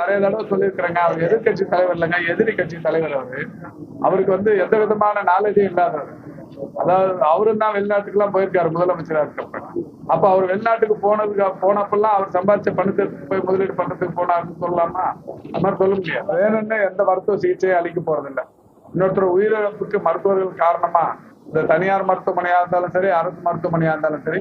நிறைய தடவை சொல்லியிருக்கிறேங்க. அவர் எதிர்கட்சி தலைவர் இல்லைங்க. எதிரி கட்சி தலைவர் அவரு. அவருக்கு வந்து எந்த விதமான நாலேஜும் இல்லாதவர். அதாவது அவரும் தான் வெளிநாட்டுக்கு எல்லாம் போயிருக்காரு முதலமைச்சரா இருக்கப்ப. அப்ப அவர் வெளிநாட்டுக்கு போனதுக்கு போனப்பெல்லாம் அவர் சம்பாதிச்ச பணத்தை போய் முதலீடு பண்றதுக்கு போனாருன்னு சொல்லலாமா? அந்த மாதிரி சொல்ல முடியாது. வேணும்னு எந்த மருத்துவ சிகிச்சையும் அளிக்க போறதில்லை. இன்னொருத்தர் உயிரிழப்புக்கு மருத்துவர்கள் காரணமா இந்த தனியார் மருத்துவமனையா இருந்தாலும் சரி அரசு மருத்துவமனையா இருந்தாலும் சரி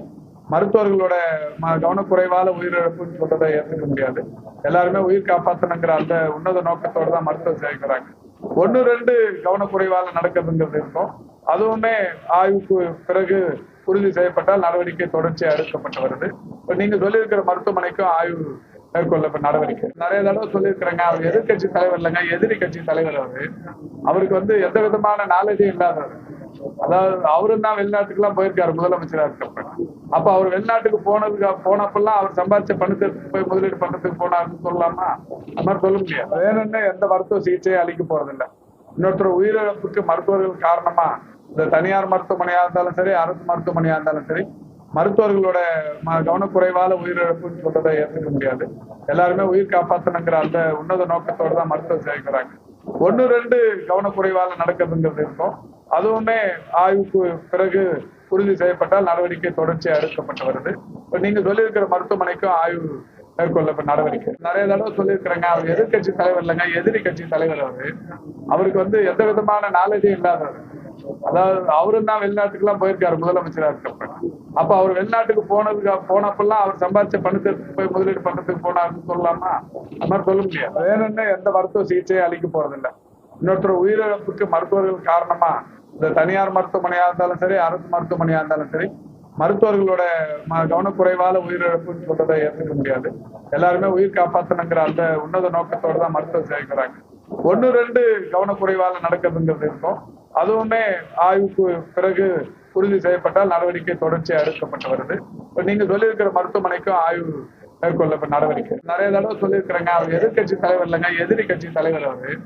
மருத்துவர்களோட ம- கவனக்குறைவால உயிரிழப்புன்னு சொல்றதை ஏற்றுக்க முடியாது. எல்லாருமே உயிர் காப்பாற்றணுங்கிற அந்த உன்னத நோக்கத்தோடு தான் மருத்துவம் செய்கிறாங்க ஒன்று ரெண்டு கவனக்குறைவால நடக்குதுங்கிறது இருக்கும். அதுவுமே ஆய்வுக்கு பிறகு உறுதி செய்யப்பட்டால் நடவடிக்கை தொடர்ச்சியாக எடுக்கப்பட்டு வருது. இப்போ நீங்க சொல்லியிருக்கிற மருத்துவமனைக்கும் ஆய்வு மேற்கொள்ள நடவடிக்கை. நிறைய தடவை சொல்லியிருக்கிறேங்க அவர் எதிர்கட்சி தலைவர் இல்லைங்க எதிரி கட்சி தலைவர் அவரு. அவருக்கு வந்து எந்த விதமான நாலேஜும் இல்லாதவர். அதாவது அவரும் தான் வெளிநாட்டுக்கு எல்லாம் போயிருக்காரு முதலமைச்சராக இருக்கப்ப அப்ப அவர் வெளிநாட்டுக்கு போனதுக்கு போனப்பெல்லாம் அவர் சம்பாதிச்ச பணத்தை போய் முதலீடு பண்றதுக்கு போனாருன்னு சொல்லலாமா? அந்த மாதிரி சொல்ல முடியாது. வேணும்னு எந்த மருத்துவ சிகிச்சையும் அளிக்க போறதில்லை. இன்னொருத்தர் உயிரிழப்புக்கு மருத்துவர்கள் காரணமா இந்த தனியார் மருத்துவமனையா இருந்தாலும் சரி அரசு மருத்துவமனையா இருந்தாலும் சரி மருத்துவர்களோட ம- கவனக்குறைவால உயிரிழப்புன்னு சொல்றதை ஏற்றுக்க முடியாது. எல்லாருமே உயிர் காப்பாற்றணுங்கிற அந்த உன்னத நோக்கத்தோட தான் மருத்துவம் செய்கிறாங்க ஒன்று ரெண்டு கவனக்குறைவால நடக்குதுங்கிறது இருக்கும். அதுவுமே ஆய்வுக்கு பிறகு உறுதி செய்யப்பட்டால் நடவடிக்கை தொடர்ச்சியாக எடுக்கப்பட்டு வருது. இப்போ நீங்கள் சொல்லியிருக்கிற மருத்துவமனைக்கும் ஆய்வு மேற்கொள்ள நடவடிக்கை. நிறைய தடவை சொல்லியிருக்கிறாங்க அவர் எதிர்கட்சி தலைவர் இல்லைங்க எதிரி கட்சி தலைவர் அவர். அவருக்கு வந்து எந்த விதமான நாலேஜும் இல்லாதவர். அதாவது அவரும் தான் வெளிநாட்டுக்கெல்லாம் போயிருக்காரு முதலமைச்சராக இருக்கப்ப. அப்ப அவர் வெளிநாட்டுக்கு போனதுக்கு போனப்பெல்லாம் அவர் சம்பாதிச்ச பணத்துக்கு போய் முதலீடு பண்றதுக்கு போனாருன்னு சொல்லலாமா? அந்த மாதிரி சொல்ல முடியாது. வேணும்னு எந்த மருத்துவ சிகிச்சையும் அளிக்க போறதில்லை. இன்னொருத்தர் உயிரிழப்புக்கு மருத்துவர்கள் காரணமா இந்த தனியார் மருத்துவமனையா இருந்தாலும் சரி அரசு மருத்துவமனையா இருந்தாலும் சரி மருத்துவர்களோட ம- கவனக்குறைவால உயிரிழப்புன்னு சொல்றதை ஏற்றுக்க முடியாது. எல்லாருமே உயிர் காப்பாத்தணுங்கிற அந்த உன்னத நோக்கத்தோடு தான் மருத்துவம் செய்கிறாங்க ஒன்று ரெண்டு கவனக்குறைவால நடக்குதுங்கிறது இருக்கும். அதுவுமே ஆய்வுக்கு பிறகு உறுதி செய்யப்பட்டால் நடவடிக்கை தொடர்ச்சியா எடுக்கப்பட்டு வருது. இப்ப நீங்க சொல்லியிருக்கிற மருத்துவமனைக்கும் ஆய்வு மேற்கொள்ள இப்ப நடவடிக்கை. நிறைய தடவை சொல்லியிருக்கிறேங்க அவர் எதிர்கட்சி தலைவர் இல்லைங்க எதிரி கட்சி தலைவர் அவரு.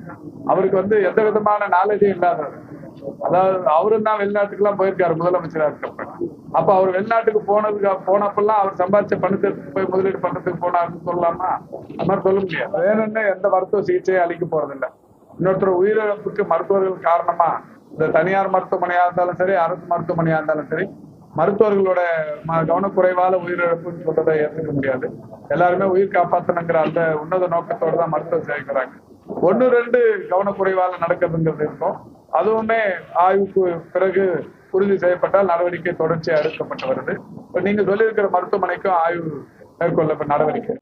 அவருக்கு வந்து எந்த விதமான நாலேஜும் இல்லாதவர். அதாவது அவரும் தான் வெளிநாட்டுக்கு எல்லாம் போயிருக்காரு முதலமைச்சரா இருக்கப்ப. அப்ப அவர் வெளிநாட்டுக்கு போனதுக்கு போனப்பெல்லாம் அவர் சம்பாதிச்ச பணத்தை போய் முதலீடு பண்றதுக்கு போனாருன்னு சொல்லலாமா? அந்த மாதிரி சொல்ல முடியாது. வேணும்னு எந்த மருத்துவ சிகிச்சையும் அளிக்க போறதில்லை. இன்னொருத்தர் உயிரிழப்புக்கு மருத்துவர்கள் காரணமா இந்த தனியார் மருத்துவமனையா இருந்தாலும் சரி அரசு மருத்துவமனையா இருந்தாலும் சரி மருத்துவர்களோட ம- கவனக்குறைவால உயிரிழப்புன்னு சொல்றதை ஏற்றுக்க முடியாது. எல்லாருமே உயிர் காப்பாத்தணுங்கிற அந்த உன்னத நோக்கத்தோட தான் மருத்துவம் செய்கிறாங்க ஒன்று ரெண்டு கவனக்குறைவால நடக்குதுங்கிறது இருக்கும். அதுவுமே ஆய்வுக்கு பிறகு உறுதி செய்யப்பட்டால் நடவடிக்கை தொடர்ச்சியாக எடுக்கப்பட்டு வருது. இப்ப நீங்க சொல்லியிருக்கிற மருத்துவமனைக்கும் ஆய்வு மேற்கொள்ள நடவடிக்கை.